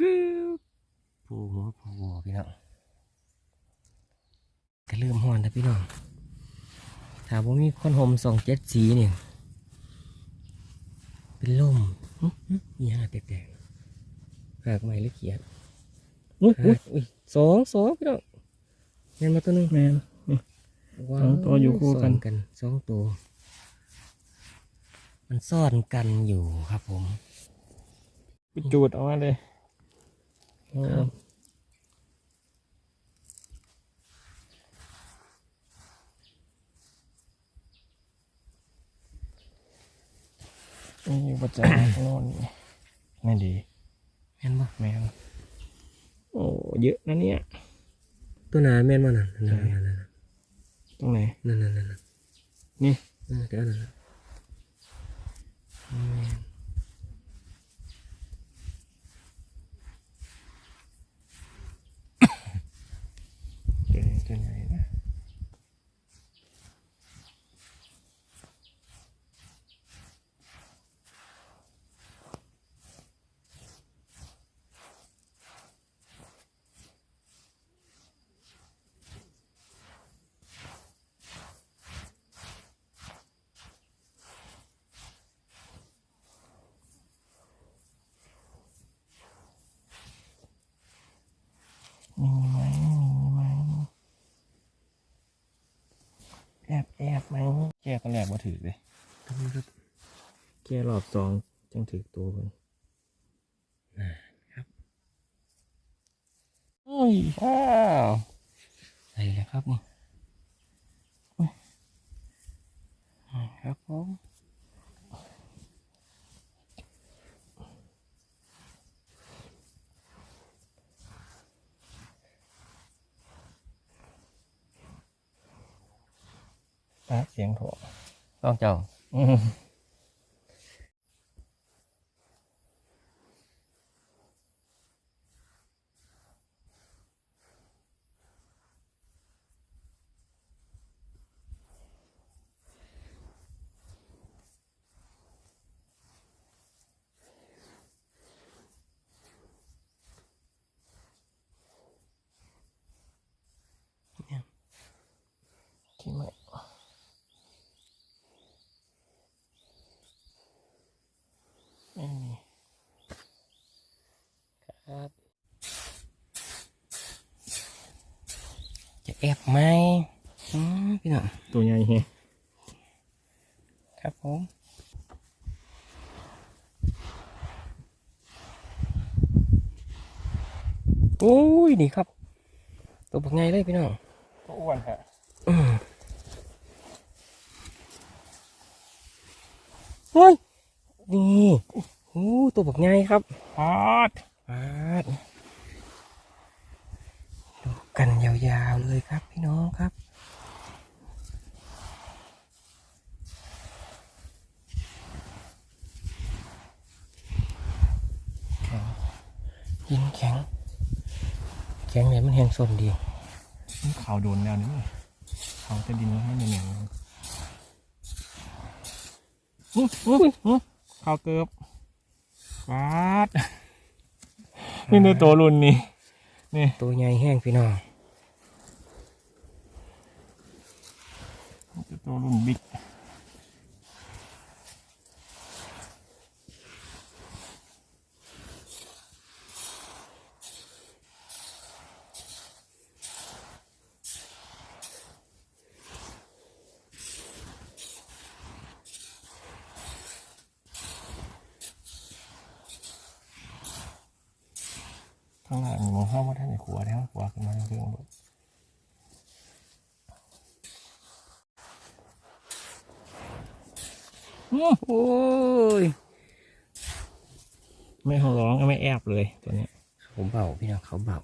กรึ๊บปูหัวปูหัวพี่น้องก็เริ่มฮ้อนแล้วพี่น้องถ้าผมมีคนห่มสองเจ็ดสีเนี่ยเป็นลมหึหึอิหยังอะแปลกๆหากไม้หรือเขียดอุ้ยอุ้อุ้ยยสองสองพี่น้องเงินมาตัวหนึงแมนว้าสองตัวอยู่คู่กันซ่กันสองตัว มันซ่อนกันอยู่ครับผมไปจูดออกมาเลยครับ นี่อยู่ประจำนอนนี่ดีแม่นบ่แมนโอ้เยอะนะเนี่ย ตัวหนาแม่นบ่นั่นนั่นนั่นนั่นตรงไหนนั่นนั่นนั่นนั่นนี่เออเดี๋ยวนั่นนะแม่น ตัวนี้ตัวไหนนะ มีไหมมีไหมแอบแอบไหมแกตอนแรกว่าถือเลยทำไมครับแกรอบสองจังถือตัวมันครับโอ้ยอ้าวใส่เลยครับนี่อุ๊ยครับผม เสียงโถต้องเจ้า อืมที่ไม่ไม่มี ครับ จะ แอบไหมอืมพี่น้องตัวใหญ่แฮะครับผมโอ้ยนี่ครับ ตัวบักไงเลยพี่น้องตัวอ้วนฮะอืมเฮ้ยนี่โอ้ตัวบักไงครับพอดปาดดู กันยาวๆเลยครับพี่น้องครับยินแข็ง แข็งเนี่ยมันแห้งสนดีนี่ขาวโดนแล้วนี่เขาจะดินให้เหนียวๆอื้ออื้ออื้อขาวเกือบฟาดนี่ในตัวรุ่นนี่นี่ตัวใหญ่แห้งพี่น้อง ตัวรุ่นบิ๊กข้างหลังมองเข้ามาท่านในขัวแล้วขัวขึ้นมาเรื่องๆลูก โอ้ยไม่เขาร้องไม่แอบเลยตัวนี้ เขาเบาพี่น้องเขาเบา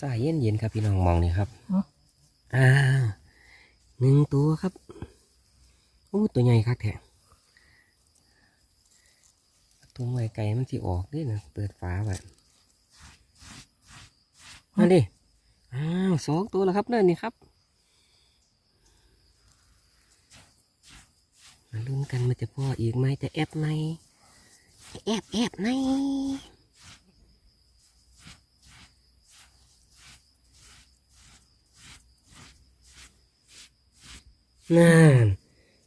สายเย็นเย็นๆครับพี่น้องมองนี่ครับฮะอ้าวหนึ่งตัวครับโอ้ตัวใหญ่ครับแท้ตัวใหม่ไก่มันสิออกเด้วยนะเปิดฝาไว้นั่นดิอ้าวสองตัวแล้วครับนั่นนี่ครับมาลุ้นกันมันจะพ่ออีกไหมจะแอบไหมแอบแอบไหม นั่น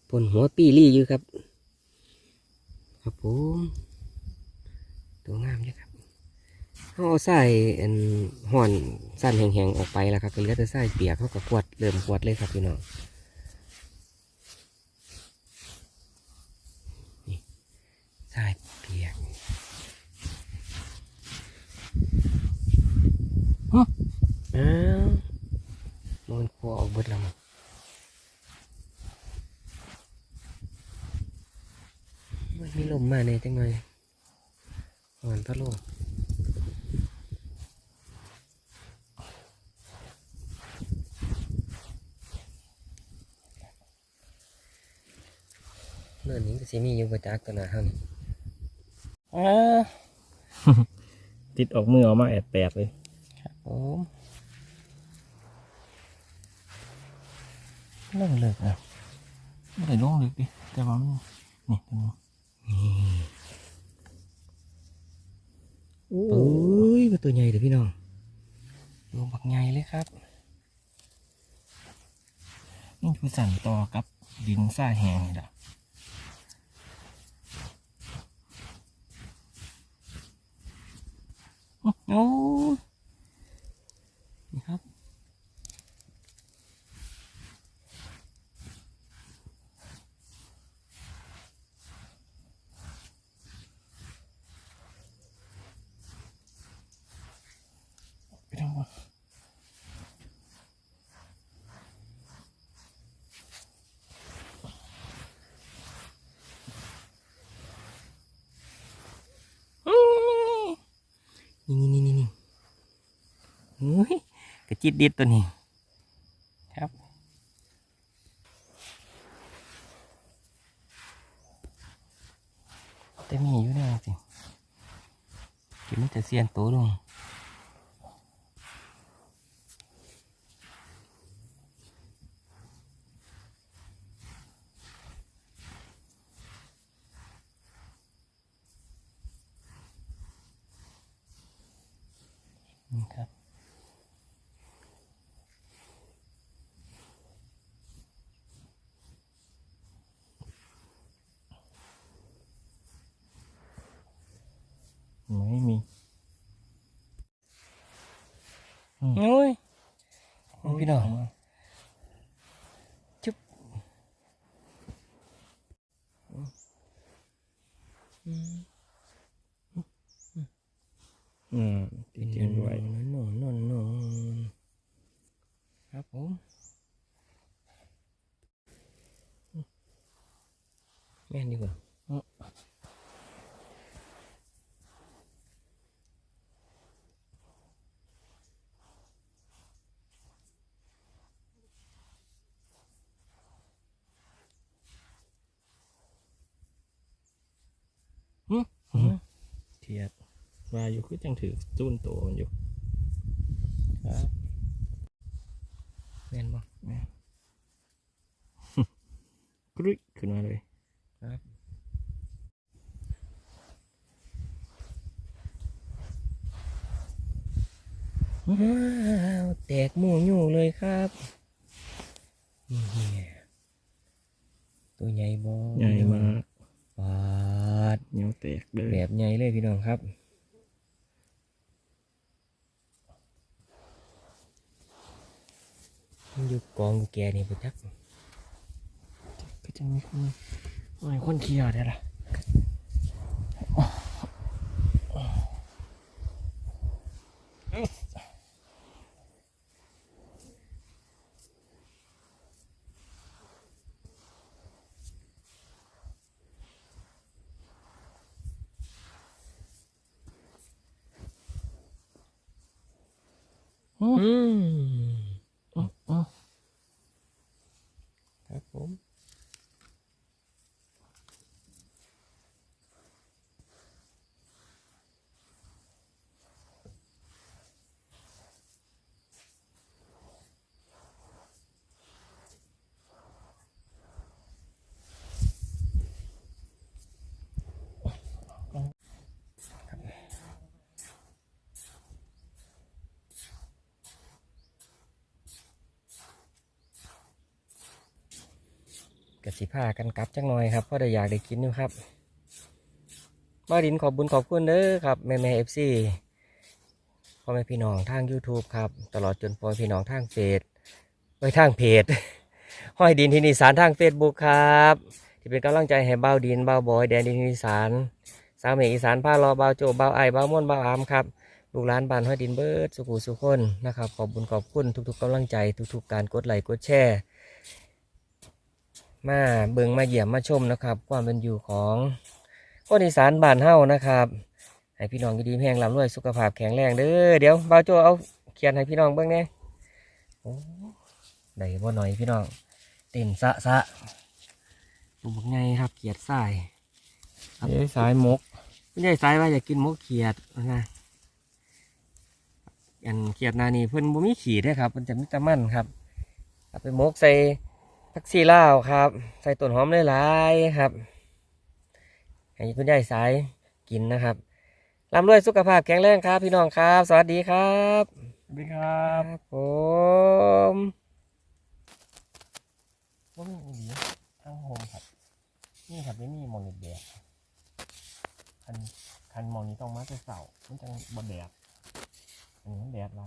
ผลหัวปีรี่อยู่ครับ ครับผมตัวงามเลยครับเขาเอาใส่ห่อนสั้นแห้งๆออกไปแล้วครับก็เหลือแต่ใส่เปียกเขาก็กวดเริ่มกวดเลยครับพี่น้องนี่ใส่เปียกอ้าวมันคัวออกเบิดแล้วมั้ง มันมีลมมาในจังหน่อยอ่อนพะโลกเรื่องนี้ก็สิมีอยู่ประจักตัวหนาเท่านี้อ่าติดออกมือออกมาแอบแปบเลยครับผมเรื่องเลิกอะไม่ได้ลงลึกดิแต่ว่ามันนี่ตัวนี้ โอ้ยเป็นตัวใหญ่เด้อพี่น้องตัวบักใหญ่เลยครับ นี่คือสั่นต่อกับดินทรายแห้งนี่แหละโอ้ยนี่ครับ ไปทางบน นี่นี่นี่นี่โอ้ยกระ จิตดิดตัวนี้ครับแต่มีอยู่แล้วสิกินมันจะเสียนตัวลงนี่ครับ ไม่มี โอ้ยพี่น้องจุ๊บอืมอืมติดเตียนด้วยนนนนนนครับผมแม่นดีกว่า เทียดว่าอยู่คือจังถือจุ้นโตมันอยู่ครับแม่นบ่แม่กรุยขึ้นมาเลยครับว้าวแตกหมูอยู่เลยครับนี่ไงตัวใหญ่บ่ใหญ่มากปา ดเหนียวแตกเลย แบบใหญ่เลยพี่น้องครับ อยู่กองแกนี่ไปจักก็จะมีคนมีคนเคียวได้ละ กสิผ้ากันกลับจังหน่อยครับเพราะได้อยากได้กินอยู่ครับบ้าดินขอบบุญขอบคุณเด้อครับแม่แม่เอฟซีพ่อแม่พี่น้องทาง YouTube ครับ ตลอดจนพ่อแม่พี่น้องทางเฟซไว้ทางเพจห้อยดินที่นิสานทางเฟซบุ๊กครับ ที่เป็นกำลังใจให้เบ้าดินเบ้าบอยแดนดินอีสานสาวเมฆอีสานผ้ารอเบ้าโจเบ้าไอเบ้าม่วนเบ้าอามครับลูกหลานบ้านห้อยดินเบิร์ดสุขุสุขคนนะครับขอบบุญขอบคุณทุกๆกำลังใจทุกๆ การกดไลค์กดแชร์ มาเบิงมาเยี่ยมมาชมนะครับ ความเป็นอยู่ของคนอีสานบ้านเฮานะครับให้พี่น้องอยู่ดีมีแห้งลำรวยสุขภาพแข็งแรงเด้อเดี๋ยวบ่าวโจเอาเขียนให้พี่น้องเบิ่งแหน่โอ้ได้บ่หน่อยพี่น้องเต็มสะสะตัวบักไงครับเขียดทรายเอ้ยสายมกคุณยายสายว่าอยากกินหมกเขียดนะอันเขียดหนานี่เพิ่นบ่มีขีดเด้อครับเพิ่นจะมีแต่มันครับเอาไปหมกใส่ ผักชีลาวครับ ใส่ต้นหอมหลายๆครับให้คุณยายสายกินนะครับร่ำรวยสุขภาพแข็งแรงครับ พี่น้องครับ สวัสดีครับสวัสดีครับผมว่ามีอีหลีทั้งโฮมครับ นี่ครับไม่มีหมองแดดคันคันหมองนี้ต้องมาแต่เสาร์มันจังบนแดดอันนี้มันแดดไร